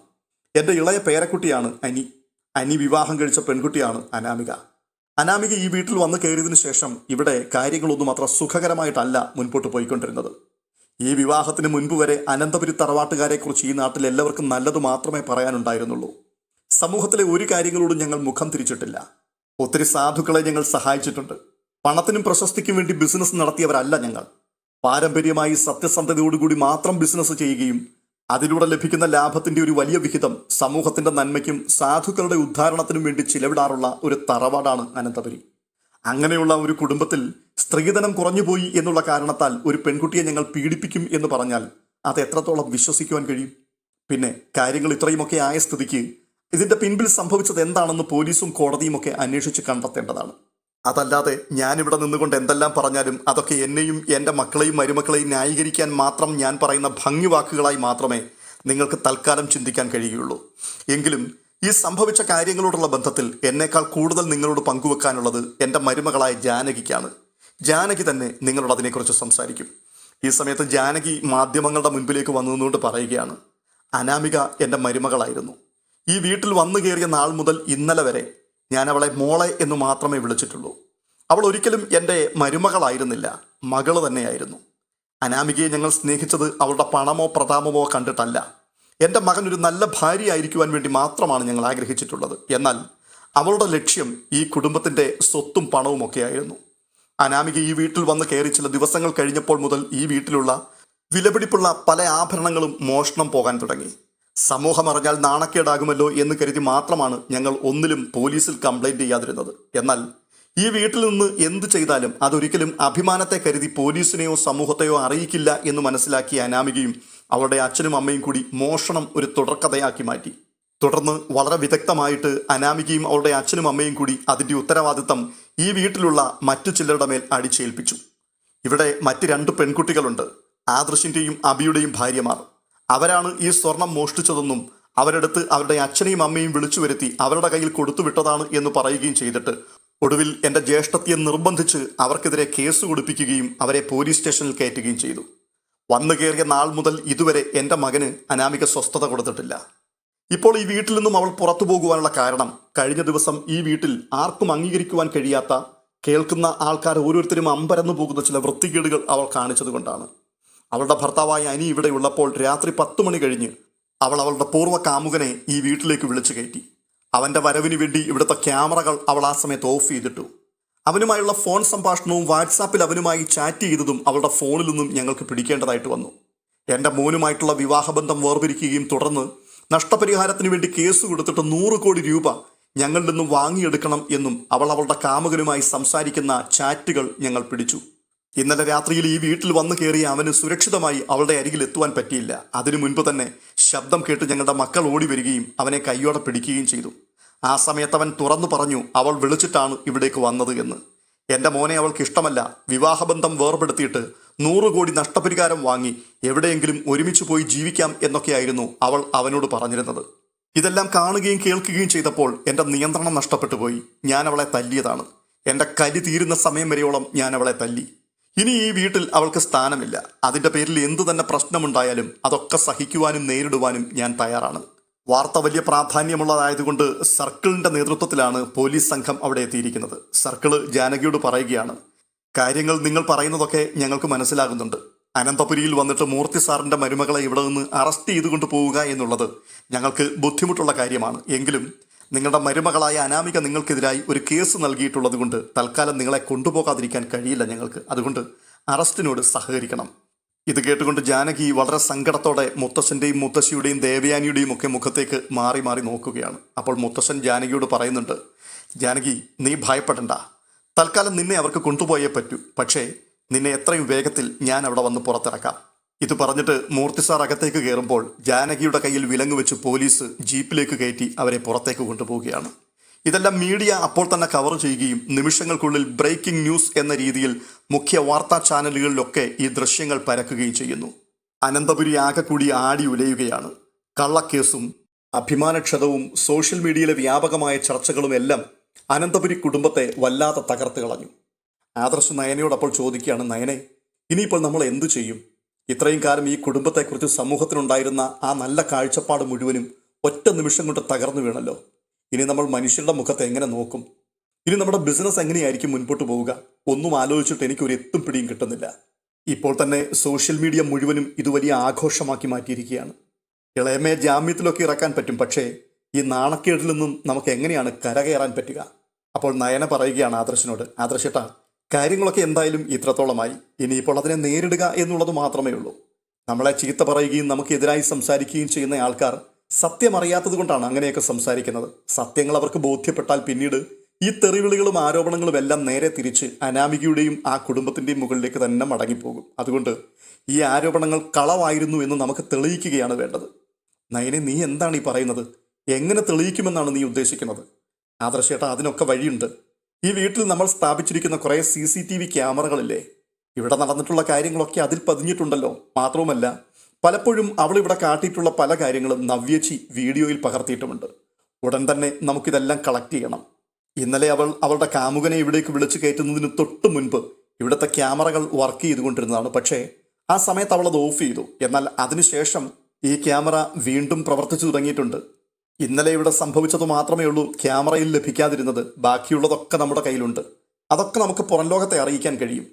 എന്റെ ഇളയ പേരക്കുട്ടിയാണ് അനി. അനി വിവാഹം കഴിച്ച പെൺകുട്ടിയാണ് അനാമിക. അനാമിക ഈ വീട്ടിൽ വന്നു കയറിയതിനു ശേഷം ഇവിടെ കാര്യങ്ങളൊന്നും അത്ര സുഖകരമായിട്ടല്ല മുൻപോട്ട് പോയിക്കൊണ്ടിരുന്നത്. ഈ വിവാഹത്തിന് മുൻപ് വരെ അനന്തപുരി തറവാട്ടുകാരെക്കുറിച്ച് ഈ നാട്ടിൽ എല്ലാവർക്കും നല്ലത് മാത്രമേ പറയാനുണ്ടായിരുന്നുള്ളൂ. സമൂഹത്തിലെ ഒരു കാര്യങ്ങളോടും ഞങ്ങൾ മുഖം തിരിച്ചിട്ടില്ല. ഒത്തിരി സാധുക്കളെ ഞങ്ങൾ സഹായിച്ചിട്ടുണ്ട്. പണത്തിനും പ്രശസ്തിക്കും വേണ്ടി ബിസിനസ് നടത്തിയവരല്ല ഞങ്ങൾ. പാരമ്പര്യമായി സത്യസന്ധതയോടുകൂടി മാത്രം ബിസിനസ് ചെയ്യുകയും അതിലൂടെ ലഭിക്കുന്ന ലാഭത്തിന്റെ ഒരു വലിയ വിഹിതം സമൂഹത്തിന്റെ നന്മയ്ക്കും സാധുക്കളുടെ ഉദ്ധാരണത്തിനും വേണ്ടി ചിലവിടാറുള്ള ഒരു തറവാടാണ് അനന്തപുരി. അങ്ങനെയുള്ള ഒരു കുടുംബത്തിൽ സ്ത്രീധനം കുറഞ്ഞുപോയി എന്നുള്ള കാരണത്താൽ ഒരു പെൺകുട്ടിയെ ഞങ്ങൾ പീഡിപ്പിക്കും എന്ന് പറഞ്ഞാൽ അത് എത്രത്തോളം വിശ്വസിക്കുവാൻ കഴിയും? പിന്നെ കാര്യങ്ങൾ ഇത്രയുമൊക്കെ ആയ സ്ഥിതിക്ക് ഇതിന്റെ പിൻപിൽ സംഭവിച്ചത് എന്താണെന്ന് പോലീസും കോടതിയും ഒക്കെ അന്വേഷിച്ച് കണ്ടെത്തേണ്ടതാണ്. അതല്ലാതെ ഞാനിവിടെ നിന്നുകൊണ്ട് എന്തെല്ലാം പറഞ്ഞാലും അതൊക്കെ എന്നെയും എന്റെ മക്കളെയും മരുമക്കളെയും ന്യായീകരിക്കാൻ മാത്രം ഞാൻ പറയുന്ന ഭംഗി വാക്കുകളായി മാത്രമേ നിങ്ങൾക്ക് തൽക്കാലം ചിന്തിക്കാൻ കഴിയുകയുള്ളൂ. എങ്കിലും ഈ സംഭവിച്ച കാര്യങ്ങളോടുള്ള ബന്ധത്തിൽ എന്നേക്കാൾ കൂടുതൽ നിങ്ങളോട് പങ്കുവെക്കാനുള്ളത് എന്റെ മരുമകളായ ജാനകിക്കാണ്. ജാനകി തന്നെ നിങ്ങളോട് അതിനെക്കുറിച്ച് സംസാരിക്കും. ഈ സമയത്ത് ജാനകി മാധ്യമങ്ങളുടെ മുൻപിലേക്ക് വന്നതുകൊണ്ട് പറയുകയാണ് അനാമിക എന്റെ മരുമകളായിരുന്നു. ഈ വീട്ടിൽ വന്നു കയറിയ നാൾ മുതൽ ഇന്നലെ വരെ ഞാൻ അവളെ മോളെ എന്ന് മാത്രമേ വിളിച്ചിട്ടുള്ളൂ. അവൾ ഒരിക്കലും എന്റെ മരുമകളായിരുന്നില്ല മകൾ തന്നെയായിരുന്നു. അനാമികയെ ഞങ്ങൾ സ്നേഹിച്ചത് അവളുടെ പണമോ പ്രതാപമോ കണ്ടിട്ടല്ല. എന്റെ മകൻ ഒരു നല്ല ഭാര്യയായിരിക്കുവാൻ വേണ്ടി മാത്രമാണ് ഞങ്ങൾ ആഗ്രഹിച്ചിട്ടുള്ളത്. എന്നാൽ അവളുടെ ലക്ഷ്യം ഈ കുടുംബത്തിന്റെ സ്വത്തും പണവും ഒക്കെയായിരുന്നു. അനാമിക ഈ വീട്ടിൽ വന്ന് കയറി ചില ദിവസങ്ങൾ കഴിഞ്ഞപ്പോൾ മുതൽ ഈ വീട്ടിലുള്ള വിലപിടിപ്പുള്ള പല ആഭരണങ്ങളും മോഷണം പോകാൻ തുടങ്ങി. സമൂഹം അറിഞ്ഞാൽ നാണക്കേടാകുമല്ലോ എന്ന് കരുതി മാത്രമാണ് ഞങ്ങൾ ഒന്നിലും പോലീസിൽ കംപ്ലൈന്റ് ചെയ്യാതിരുന്നത്. എന്നാൽ ഈ വീട്ടിൽ നിന്ന് എന്ത് ചെയ്താലും അതൊരിക്കലും അഭിമാനത്തെ കരുതി പോലീസിനെയോ സമൂഹത്തെയോ അറിയിക്കില്ല എന്ന് മനസ്സിലാക്കിയ അനാമികയും അവളുടെ അച്ഛനും അമ്മയും കൂടി മോഷണം ഒരു തുടർക്കഥയാക്കി മാറ്റി. തുടർന്ന് വളരെ വിദഗ്ധമായിട്ട് അനാമികയും അവളുടെ അച്ഛനും അമ്മയും കൂടി അതിന്റെ ഉത്തരവാദിത്തം ഈ വീട്ടിലുള്ള മറ്റു ചിലരുടെ മേൽ അടിച്ചേൽപ്പിച്ചു. ഇവിടെ മറ്റ് രണ്ട് പെൺകുട്ടികളുണ്ട്. ആദർശിന്റെയും അബിയുടെയും ഭാര്യമാർ. അവരാണ് ഈ സ്വർണം മോഷ്ടിച്ചതെന്നും അവരെടുത്ത് അവരുടെ അച്ഛനെയും അമ്മയും വിളിച്ചു വരുത്തി അവരുടെ കയ്യിൽ കൊടുത്തുവിട്ടതാണ് എന്ന് പറയുകയും ചെയ്തിട്ട് ഒടുവിൽ എന്റെ ജ്യേഷ്ഠത്തിയെ നിർബന്ധിച്ച് അവർക്കെതിരെ കേസ് കൊടുപ്പിക്കുകയും അവരെ പോലീസ് സ്റ്റേഷനിൽ കയറ്റുകയും ചെയ്തു. വന്നു കയറിയ നാൾ മുതൽ ഇതുവരെ എന്റെ മകന് അനാമിക സ്വസ്ഥത കൊടുത്തിട്ടില്ല. ഇപ്പോൾ ഈ വീട്ടിൽ നിന്നും അവൾ പുറത്തു പോകുവാനുള്ള കാരണം കഴിഞ്ഞ ദിവസം ഈ വീട്ടിൽ ആർക്കും അംഗീകരിക്കുവാൻ കഴിയാത്ത കേൾക്കുന്ന ആൾക്കാർ ഓരോരുത്തരും അമ്പരന്നു പോകുന്ന ചില വൃത്തികേടുകൾ അവൾ കാണിച്ചതുകൊണ്ടാണ്. അവളുടെ ഭർത്താവായ അനി ഇവിടെ ഉള്ളപ്പോൾ രാത്രി പത്ത് മണി കഴിഞ്ഞ് അവൾ അവളുടെ പൂർവ കാമുകനെ ഈ വീട്ടിലേക്ക് വിളിച്ചു കയറ്റി. അവന്റെ വരവിന് വേണ്ടി ഇവിടുത്തെ ക്യാമറകൾ അവൾ ആ സമയത്ത് ഓഫ് ചെയ്തിട്ടു. അവനുമായുള്ള ഫോൺ സംഭാഷണവും വാട്സാപ്പിൽ അവനുമായി ചാറ്റ് ചെയ്തതും അവളുടെ ഫോണിൽ നിന്നും ഞങ്ങൾക്ക് പിടിക്കേണ്ടതായിട്ട് വന്നു. എന്റെ മോനുമായിട്ടുള്ള വിവാഹബന്ധം വേർപിരിക്കുകയും തുടർന്ന് നഷ്ടപരിഹാരത്തിന് വേണ്ടി കേസ് കൊടുത്തിട്ട് നൂറ് കോടി രൂപ ഞങ്ങളിൽ നിന്നും വാങ്ങിയെടുക്കണം എന്നും അവൾ അവളുടെ കാമുകനുമായി സംസാരിക്കുന്ന ചാറ്റുകൾ ഞങ്ങൾ പിടിച്ചു. ഇന്നലെ രാത്രിയിൽ ഈ വീട്ടിൽ വന്നു കയറിയ അവന് സുരക്ഷിതമായി അവളുടെ അരികിൽ എത്തുവാൻ പറ്റിയില്ല. അതിനു മുൻപ് തന്നെ ശബ്ദം കേട്ട് ഞങ്ങളുടെ മക്കൾ ഓടി വരികയും അവനെ കൈയോടെ പിടിക്കുകയും ചെയ്തു. ആ സമയത്ത് അവൻ തുറന്നു പറഞ്ഞു അവൾ വിളിച്ചിട്ടാണ് ഇവിടേക്ക് വന്നത് എന്ന്. എന്റെ മോനെ അവൾക്ക് ഇഷ്ടമല്ല. വിവാഹബന്ധം വേർപെടുത്തിയിട്ട് നൂറ് കോടി നഷ്ടപരിഹാരം വാങ്ങി എവിടെയെങ്കിലും ഒരുമിച്ച് പോയി ജീവിക്കാം എന്നൊക്കെയായിരുന്നു അവൾ അവനോട് പറഞ്ഞിരുന്നത്. ഇതെല്ലാം കാണുകയും കേൾക്കുകയും ചെയ്തപ്പോൾ എന്റെ നിയന്ത്രണം നഷ്ടപ്പെട്ടു പോയി. ഞാൻ അവളെ തല്ലിയതാണ്. എന്റെ കലി തീരുന്ന സമയം വരെയോളം ഞാൻ അവളെ തല്ലി. ഇനി ഈ വീട്ടിൽ അവൾക്ക് സ്ഥാനമില്ല. അതിന്റെ പേരിൽ എന്തു തന്നെ പ്രശ്നമുണ്ടായാലും അതൊക്കെ സഹിക്കുവാനും നേരിടുവാനും ഞാൻ തയ്യാറാണ്. വാർത്ത വലിയ പ്രാധാന്യമുള്ളതായതുകൊണ്ട് സർക്കിളിന്റെ നേതൃത്വത്തിലാണ് പോലീസ് സംഘം അവിടെ എത്തിയിരിക്കുന്നത്. സർക്കിൾ ജാനകിയോട് പറയുകയാണ്. കാര്യങ്ങൾ നിങ്ങൾ പറയുന്നതൊക്കെ ഞങ്ങൾക്ക് മനസ്സിലാകുന്നുണ്ട്. അനന്തപുരിയിൽ വന്നിട്ട് മൂർത്തി സാറിന്റെ മരുമകളെ ഇവിടെ നിന്ന് അറസ്റ്റ് ചെയ്തുകൊണ്ട് പോവുക എന്നുള്ളത് ഞങ്ങൾക്ക് ബുദ്ധിമുട്ടുള്ള കാര്യമാണ്. എങ്കിലും നിങ്ങളുടെ മരുമകളായ അനാമിക നിങ്ങൾക്കെതിരായി ഒരു കേസ് നൽകിയിട്ടുള്ളത് കൊണ്ട് തൽക്കാലം നിങ്ങളെ കൊണ്ടുപോകാതിരിക്കാൻ കഴിയില്ല ഞങ്ങൾക്ക്. അതുകൊണ്ട് അറസ്റ്റിനോട് സഹകരിക്കണം. ഇത് കേട്ടുകൊണ്ട് ജാനകി വളരെ സങ്കടത്തോടെ മുത്തശ്ശന്റെയും മുത്തശ്ശിയുടെയും ദേവയാനിയുടെയും ഒക്കെ മുഖത്തേക്ക് മാറി മാറി നോക്കുകയാണ്. അപ്പോൾ മുത്തശ്ശൻ ജാനകിയോട് പറയുന്നുണ്ട് ജാനകി നീ ഭയപ്പെടണ്ട. തൽക്കാലം നിന്നെ അവർക്ക് കൊണ്ടുപോയേ പറ്റൂ. പക്ഷേ നിന്നെ എത്രയും വേഗത്തിൽ ഞാൻ അവിടെ വന്ന് പുറത്തിറക്കാം. ഇത് പറഞ്ഞിട്ട് മൂർത്തി സാർ അകത്തേക്ക് കയറുമ്പോൾ ജാനകിയുടെ കയ്യിൽ വിലങ്ങ് വെച്ച് പോലീസ് ജീപ്പിലേക്ക് കയറ്റി അവരെ പുറത്തേക്ക് കൊണ്ടുപോവുകയാണ്. ഇതെല്ലാം മീഡിയ അപ്പോൾ തന്നെ കവർ ചെയ്യുകയും നിമിഷങ്ങൾക്കുള്ളിൽ ബ്രേക്കിംഗ് ന്യൂസ് എന്ന രീതിയിൽ മുഖ്യ വാർത്താ ചാനലുകളിലൊക്കെ ഈ ദൃശ്യങ്ങൾ പരക്കുകയും ചെയ്യുന്നു. അനന്തപുരി ആകെ കൂടി ആടി ഉലയുകയാണ്. കള്ളക്കേസും അഭിമാനക്ഷതവും സോഷ്യൽ മീഡിയയിലെ വ്യാപകമായ ചർച്ചകളും എല്ലാം അനന്തപുരി കുടുംബത്തെ വല്ലാതെ തകർത്ത് കളഞ്ഞു. ആദർശ് നയനയോടപ്പോൾ ചോദിക്കുകയാണ് നയനെ ഇനിയിപ്പോൾ നമ്മൾ എന്തു ചെയ്യും? ഇത്രയും കാലം ഈ കുടുംബത്തെക്കുറിച്ച് സമൂഹത്തിനുണ്ടായിരുന്ന ആ നല്ല കാഴ്ചപ്പാട് മുഴുവനും ഒറ്റ നിമിഷം കൊണ്ട് തകർന്നു വീണല്ലോ. ഇനി നമ്മൾ മനുഷ്യരുടെ മുഖത്ത് എങ്ങനെ നോക്കും? ഇനി നമ്മുടെ ബിസിനസ് എങ്ങനെയായിരിക്കും മുൻപോട്ട് പോവുക? ഒന്നും ആലോചിച്ചിട്ട് എനിക്ക് ഒരു എത്തും പിടിയും കിട്ടുന്നില്ല. ഇപ്പോൾ തന്നെ സോഷ്യൽ മീഡിയ മുഴുവനും ഇത് വലിയ ആഘോഷമാക്കി മാറ്റിയിരിക്കുകയാണ്. ഇളയമേ ജാമ്യത്തിലൊക്കെ ഇറക്കാൻ പറ്റും പക്ഷേ ഈ നാണക്കേടിൽ നിന്നും നമുക്ക് എങ്ങനെയാണ് കരകയറാൻ പറ്റുക? അപ്പോൾ നയന പറയുകയാണ് ആദർശനോട്. ആദർശേട്ടാ കാര്യങ്ങളൊക്കെ എന്തായാലും ഇത്രത്തോളമായി. ഇനിയിപ്പോൾ അതിനെ നേരിടുക എന്നുള്ളത് മാത്രമേ ഉള്ളൂ. നമ്മളെ ചീത്ത പറയുകയും നമുക്കെതിരായി സംസാരിക്കുകയും ചെയ്യുന്ന ആൾക്കാർ സത്യം അറിയാത്തത് കൊണ്ടാണ് അങ്ങനെയൊക്കെ സംസാരിക്കുന്നത്. സത്യങ്ങൾ അവർക്ക് ബോധ്യപ്പെട്ടാൽ പിന്നീട് ഈ തെറിവിളികളും ആരോപണങ്ങളും എല്ലാം നേരെ തിരിച്ച് അനാമികയുടെയും ആ കുടുംബത്തിന്റെയും മുകളിലേക്ക് തന്നെ മടങ്ങിപ്പോകും. അതുകൊണ്ട് ഈ ആരോപണങ്ങൾ കളവായിരുന്നു എന്ന് നമുക്ക് തെളിയിക്കുകയാണ് വേണ്ടത്. നയനെ നീ എന്താണ് ഈ പറയുന്നത്? എങ്ങനെ തെളിയിക്കുമെന്നാണ് നീ ഉദ്ദേശിക്കുന്നത്? ആദർശേട്ട അതിനൊക്കെ വഴിയുണ്ട്. ഈ വീട്ടിൽ നമ്മൾ സ്ഥാപിച്ചിരിക്കുന്ന കുറേ സി സി ടി വി ക്യാമറകളില്ലേ? ഇവിടെ നടന്നിട്ടുള്ള കാര്യങ്ങളൊക്കെ അതിൽ പതിഞ്ഞിട്ടുണ്ടല്ലോ. മാത്രവുമല്ല പലപ്പോഴും അവൾ ഇവിടെ കാട്ടിയിട്ടുള്ള പല കാര്യങ്ങളും നവ്യച്ചി വീഡിയോയിൽ പകർത്തിയിട്ടുമുണ്ട്. ഉടൻ തന്നെ നമുക്കിതെല്ലാം കളക്ട് ചെയ്യണം. ഇന്നലെ അവൾ അവളുടെ കാമുകനെ ഇവിടേക്ക് വിളിച്ചു കയറ്റുന്നതിന് തൊട്ട് മുൻപ് ഇവിടുത്തെ ക്യാമറകൾ വർക്ക് ചെയ്തുകൊണ്ടിരുന്നതാണ്. പക്ഷേ ആ സമയത്ത് അവൾ അത് ഓഫ് ചെയ്തു. എന്നാൽ അതിനുശേഷം ഈ ക്യാമറ വീണ്ടും പ്രവർത്തിച്ചു തുടങ്ങിയിട്ടുണ്ട്. ഇന്നലെ ഇവിടെ സംഭവിച്ചത് മാത്രമേ ഉള്ളൂ ക്യാമറയിൽ ലഭിക്കാതിരുന്നത്. ബാക്കിയുള്ളതൊക്കെ നമ്മുടെ കയ്യിലുണ്ട്. അതൊക്കെ നമുക്ക് പുറം ലോകത്തെ അറിയിക്കാൻ കഴിയും.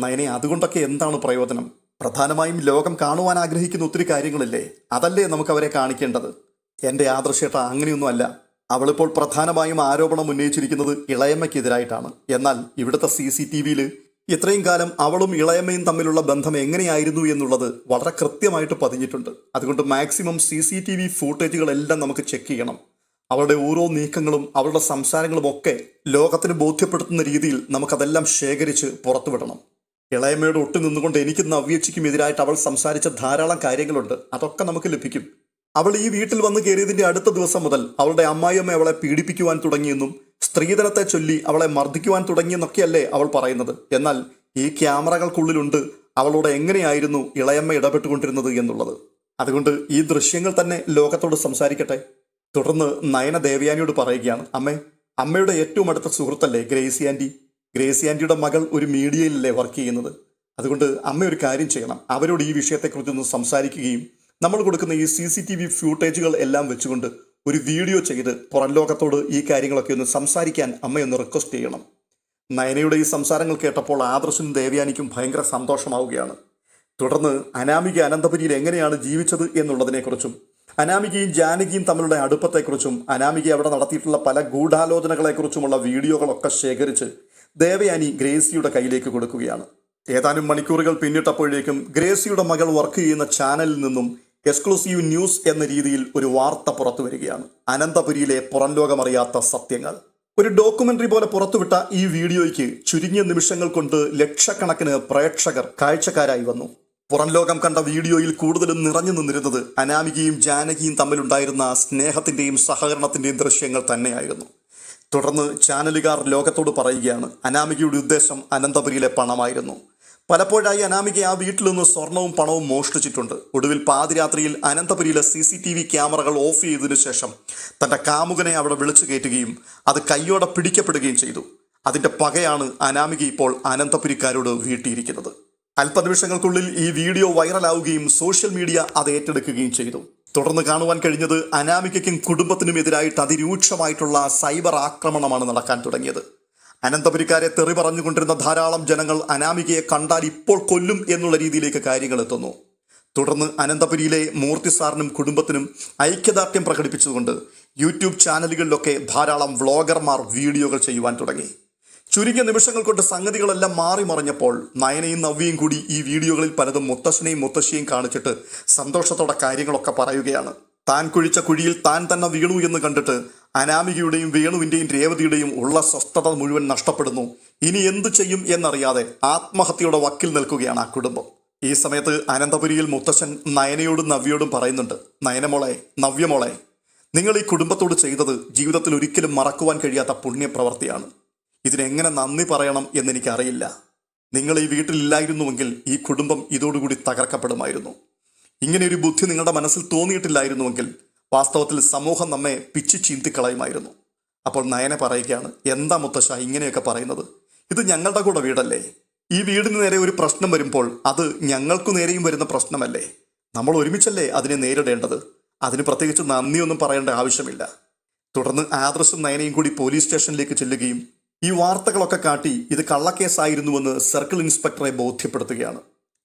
നയനെ അതുകൊണ്ടൊക്കെ എന്താണ് പ്രയോജനം? പ്രധാനമായും ലോകം കാണുവാൻ ആഗ്രഹിക്കുന്ന ഒത്തിരി കാര്യങ്ങളില്ലേ? അതല്ലേ നമുക്ക് അവരെ കാണിക്കേണ്ടത്? എന്റെ ആദർശേട്ട അങ്ങനെയൊന്നുമല്ല. അവളിപ്പോൾ പ്രധാനമായും ആരോപണം ഉന്നയിച്ചിരിക്കുന്നത് ഇളയമ്മയ്ക്കെതിരായിട്ടാണ്. എന്നാൽ ഇവിടുത്തെ സി സി ടി വിയിൽ ഇത്രയും കാലം അവളും ഇളയമ്മയും തമ്മിലുള്ള ബന്ധം എങ്ങനെയായിരുന്നു എന്നുള്ളത് വളരെ കൃത്യമായിട്ട് പതിഞ്ഞിട്ടുണ്ട്. അതുകൊണ്ട് maximum C C T V ഫൂട്ടേജുകളെല്ലാം നമുക്ക് ചെക്ക് ചെയ്യണം. അവളുടെ ഓരോ നീക്കങ്ങളും അവളുടെ സംസാരങ്ങളും ഒക്കെ ലോകത്തിന് ബോധ്യപ്പെടുത്തുന്ന രീതിയിൽ നമുക്കതെല്ലാം ശേഖരിച്ച് പുറത്തുവിടണം. ഇളയമ്മയുടെ ഒട്ടു നിന്നുകൊണ്ട് എനിക്ക് നവ്യച്ചയ്ക്കും എതിരായിട്ട് അവൾ സംസാരിച്ച ധാരാളം കാര്യങ്ങളുണ്ട്. അതൊക്കെ നമുക്ക് ലഭിക്കും. അവൾ ഈ വീട്ടിൽ വന്ന് കയറിയതിന്റെ അടുത്ത ദിവസം മുതൽ അവളുടെ അമ്മായിയമ്മ അവളെ പീഡിപ്പിക്കുവാൻ തുടങ്ങിയെന്നും സ്ത്രീധനത്തെ ചൊല്ലി അവളെ മർദ്ദിക്കുവാൻ തുടങ്ങിയെന്നൊക്കെയല്ലേ അവൾ പറയുന്നത്. എന്നാൽ ഈ ക്യാമറകൾക്കുള്ളിലുണ്ട് അവളോട് എങ്ങനെയായിരുന്നു ഇളയമ്മ ഇടപെട്ടുകൊണ്ടിരുന്നത് എന്നുള്ളത്. അതുകൊണ്ട് ഈ ദൃശ്യങ്ങൾ തന്നെ ലോകത്തോട് സംസാരിക്കട്ടെ. തുടർന്ന് നയന ദേവയാനിയോട് പറയുകയാണ് അമ്മേ അമ്മയുടെ ഏറ്റവും അടുത്ത സുഹൃത്തല്ലേ ഗ്രേസി ആന്റി? ഗ്രേസി ആന്റിയുടെ മകൾ ഒരു മീഡിയയിലല്ലേ വർക്ക് ചെയ്യുന്നത്. അതുകൊണ്ട് അമ്മ ഒരു കാര്യം ചെയ്യണം. അവരോട് ഈ വിഷയത്തെക്കുറിച്ചൊന്ന് സംസാരിക്കുകയും നമ്മൾ കൊടുക്കുന്ന ഈ സി സി ടി വി ഫ്യൂട്ടേജുകൾ എല്ലാം വെച്ചുകൊണ്ട് ഒരു വീഡിയോ ചെയ്ത് പുറം ലോകത്തോട് ഈ കാര്യങ്ങളൊക്കെ ഒന്ന് സംസാരിക്കാൻ അമ്മയൊന്ന് റിക്വസ്റ്റ് ചെയ്യണം. നയനയുടെ ഈ സംസാരങ്ങൾ കേട്ടപ്പോൾ ആദർശനും ദേവ്യാനിക്കും ഭയങ്കര സന്തോഷമാവുകയാണ്. തുടർന്ന് അനാമിക അനന്തപുരിയിൽ എങ്ങനെയാണ് ജീവിച്ചത് എന്നുള്ളതിനെക്കുറിച്ചും അനാമികയും ജാനകിയും തമ്മിലുള്ള അടുപ്പത്തെക്കുറിച്ചും അനാമിക അവിടെ നടത്തിയിട്ടുള്ള പല ഗൂഢാലോചനകളെക്കുറിച്ചുമുള്ള വീഡിയോകളൊക്കെ ശേഖരിച്ച് ദേവയാനി ഗ്രേസിയുടെ കയ്യിലേക്ക് കൊടുക്കുകയാണ്. ഏതാനും മണിക്കൂറുകൾ പിന്നിട്ടപ്പോഴേക്കും ഗ്രേസിയുടെ മകൾ വർക്ക് ചെയ്യുന്ന ചാനലിൽ നിന്നും എക്സ്ക്ലൂസീവ് ന്യൂസ് എന്ന രീതിയിൽ ഒരു വാർത്ത പുറത്തു വരികയാണ്. അനന്തപുരിയിലെ പുറംലോകമറിയാത്ത സത്യങ്ങൾ. ഒരു ഡോക്യുമെന്ററി പോലെ പുറത്തുവിട്ട ഈ വീഡിയോയ്ക്ക് ചുരുങ്ങിയ നിമിഷങ്ങൾ കൊണ്ട് ലക്ഷക്കണക്കിന് പ്രേക്ഷകർ കാഴ്ചക്കാരായി വന്നു. പുറം ലോകം കണ്ട വീഡിയോയിൽ കൂടുതലും നിറഞ്ഞു നിന്നിരുന്നത് അനാമികയും ജാനകിയും തമ്മിലുണ്ടായിരുന്ന സ്നേഹത്തിന്റെയും സഹകരണത്തിന്റെയും ദൃശ്യങ്ങൾ തന്നെയായിരുന്നു. തുടർന്ന് ചാനലുകാർ ലോകത്തോട് പറയുകയാണ് അനാമികയുടെ ഉദ്ദേശം അനന്തപുരിയിലെ പണമായിരുന്നു. പലപ്പോഴായി അനാമിക ആ വീട്ടിൽ നിന്ന് സ്വർണവും പണവും മോഷ്ടിച്ചിട്ടുണ്ട്. ഒടുവിൽ പാതിരാത്രിയിൽ അനന്തപുരിയിലെ സി സി ടി വി ക്യാമറകൾ ഓഫ് ചെയ്തതിനു ശേഷം തന്റെ കാമുകനെ അവിടെ വിളിച്ചു കയറ്റുകയും അത് കയ്യോടെ പിടിക്കപ്പെടുകയും ചെയ്തു. അതിന്റെ പകയാണ് അനാമിക ഇപ്പോൾ അനന്തപുരിക്കാരോട് വീട്ടിയിരിക്കുന്നത്. അല്പനിമിഷങ്ങൾക്കുള്ളിൽ ഈ വീഡിയോ വൈറലാവുകയും സോഷ്യൽ മീഡിയ അത് ഏറ്റെടുക്കുകയും ചെയ്തു. തുടർന്ന് കാണുവാൻ കഴിഞ്ഞത് അനാമികയ്ക്കും കുടുംബത്തിനും എതിരായിട്ട് അതിരൂക്ഷമായിട്ടുള്ള സൈബർ ആക്രമണമാണ് നടക്കാൻ തുടങ്ങിയത്. അനന്തപുരിക്കാരെ തെറി പറഞ്ഞുകൊണ്ടിരുന്ന ധാരാളം ജനങ്ങൾ അനാമികയെ കണ്ടാൽ ഇപ്പോൾ കൊല്ലും എന്നുള്ള രീതിയിലേക്ക് കാര്യങ്ങൾ എത്തുന്നു. തുടർന്ന് അനന്തപുരിയിലെ മൂർത്തി സാറിനും കുടുംബത്തിനും ഐക്യദാർഢ്യം പ്രകടിപ്പിച്ചുകൊണ്ട് യൂട്യൂബ് ചാനലുകളിലൊക്കെ ധാരാളം വ്ളോഗർമാർ വീഡിയോകൾ ചെയ്യുവാൻ തുടങ്ങി. ചുരുങ്ങിയ നിമിഷങ്ങൾ കൊണ്ട് സംഗതികളെല്ലാം മാറി മറിഞ്ഞപ്പോൾ നയനയും നവ്യയും കൂടി ഈ വീഡിയോകളിൽ പലതും മുത്തശ്ശനെയും മുത്തശ്ശിയെയും കാണിച്ചിട്ട് സന്തോഷത്തോടെ കാര്യങ്ങളൊക്കെ പറയുകയാണ്. താൻ കുഴിച്ച കുഴിയിൽ താൻ തന്നെ വീണു എന്ന് കണ്ടിട്ട് അനാമികയുടെയും വേണുവിന്റെയും രേവതിയുടെയും ഉള്ള സ്വസ്ഥത മുഴുവൻ നഷ്ടപ്പെടുന്നു. ഇനി എന്തു ചെയ്യും എന്നറിയാതെ ആത്മഹത്യയുടെ വക്കിൽ നിൽക്കുകയാണ് ആ കുടുംബം. ഈ സമയത്ത് അനന്തപുരിയിൽ മുത്തശ്ശൻ നയനയോടും നവ്യയോടും പറയുന്നുണ്ട്. നയനമോളെ നവ്യമോളെ നിങ്ങൾ ഈ കുടുംബത്തോട് ചെയ്തത് ജീവിതത്തിൽ ഒരിക്കലും മറക്കുവാൻ കഴിയാത്ത പുണ്യപ്രവർത്തിയാണ്. ഇതിനെങ്ങനെ നന്ദി പറയണം എന്നെനിക്കറിയില്ല. നിങ്ങൾ ഈ വീട്ടിലില്ലായിരുന്നുവെങ്കിൽ ഈ കുടുംബം ഇതോടുകൂടി തകർക്കപ്പെടുമായിരുന്നു. ഇങ്ങനെ ഒരു ബുദ്ധി നിങ്ങളുടെ മനസ്സിൽ തോന്നിയിട്ടില്ലായിരുന്നുവെങ്കിൽ വാസ്തവത്തിൽ സമൂഹം നമ്മെ പിച്ചു ചീന്തിക്കളയുമായിരുന്നു. അപ്പോൾ നയനെ പറയുകയാണ് എന്താ മുത്തശ്ശ ഇങ്ങനെയൊക്കെ പറയുന്നത്? ഇത് ഞങ്ങളുടെ കൂടെ വീടല്ലേ? ഈ വീടിന് നേരെ ഒരു പ്രശ്നം വരുമ്പോൾ അത് ഞങ്ങൾക്കു നേരെയും വരുന്ന പ്രശ്നമല്ലേ? നമ്മൾ ഒരുമിച്ചല്ലേ അതിനെ നേരിടേണ്ടത്? അതിന് പ്രത്യേകിച്ച് നന്ദിയൊന്നും പറയേണ്ട ആവശ്യമില്ല. തുടർന്ന് ആദർശും നയനയും കൂടി പോലീസ് സ്റ്റേഷനിലേക്ക് ചെല്ലുകയും ഈ വാർത്തകളൊക്കെ കാട്ടി ഇത് കള്ളക്കേസായിരുന്നുവെന്ന് സർക്കിൾ ഇൻസ്പെക്ടറെ ബോധ്യപ്പെടുത്തുകയാണ്.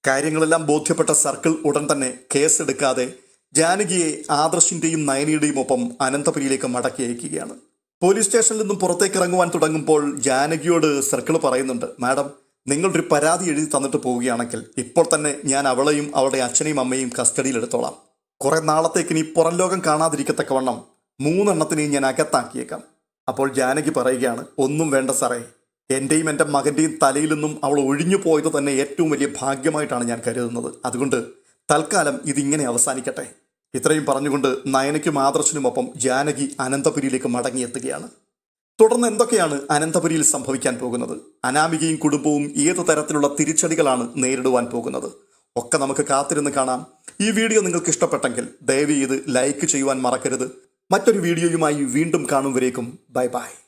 കാര്യങ്ങളെല്ലാം ബോധ്യപ്പെട്ട സർക്കിൾ ഉടൻ തന്നെ കേസെടുക്കാതെ ജാനകിയെ ആദർശിന്റെയും നയനിയുടെയും ഒപ്പം അനന്തപുരിയിലേക്ക് മടക്കി അയക്കുകയാണ്. പോലീസ് സ്റ്റേഷനിൽ നിന്നും പുറത്തേക്ക് ഇറങ്ങുവാൻ തുടങ്ങുമ്പോൾ ജാനകിയോട് സർക്കിൾ പറയുന്നുണ്ട് മാഡം നിങ്ങളൊരു പരാതി എഴുതി തന്നിട്ട് പോവുകയാണെങ്കിൽ ഇപ്പോൾ തന്നെ ഞാൻ അവളെയും അവളുടെ അച്ഛനെയും അമ്മയും കസ്റ്റഡിയിൽ എടുത്തോളാം. കുറെ നാളത്തേക്ക് ഇനി പുറം ലോകം കാണാതിരിക്കത്തക്കവണ്ണം മൂന്നെണ്ണത്തിനെയും ഞാൻ അകത്താക്കിയേക്കാം. അപ്പോൾ ജാനകി പറയുകയാണ് ഒന്നും വേണ്ട സാറേ എന്റെയും എന്റെ മകന്റെയും തലയിൽ നിന്നും അവൾ ഒഴിഞ്ഞു പോയത് തന്നെ ഏറ്റവും വലിയ ഭാഗ്യമായിട്ടാണ് ഞാൻ കരുതുന്നത്. അതുകൊണ്ട് തൽക്കാലം ഇതിങ്ങനെ അവസാനിക്കട്ടെ. ഇത്രയും പറഞ്ഞുകൊണ്ട് നയനയ്ക്കും ആദർശനുമൊപ്പം ജാനകി അനന്തപുരിയിലേക്ക് മടങ്ങിയെത്തുകയാണ്. തുടർന്ന് എന്തൊക്കെയാണ് അനന്തപുരിയിൽ സംഭവിക്കാൻ പോകുന്നത്? അനാമികയും കുടുംബവും ഏത് തരത്തിലുള്ള തിരിച്ചടികളാണ് നേരിടുവാൻ പോകുന്നത്? ഒക്കെ നമുക്ക് കാത്തിരുന്ന് കാണാം. ഈ വീഡിയോ നിങ്ങൾക്ക് ഇഷ്ടപ്പെട്ടെങ്കിൽ ദയവ് ചെയ്ത് ലൈക്ക് ചെയ്യുവാൻ മറക്കരുത്. മറ്റൊരു വീഡിയോയുമായി വീണ്ടും കാണും വരേക്കും. Bye bye.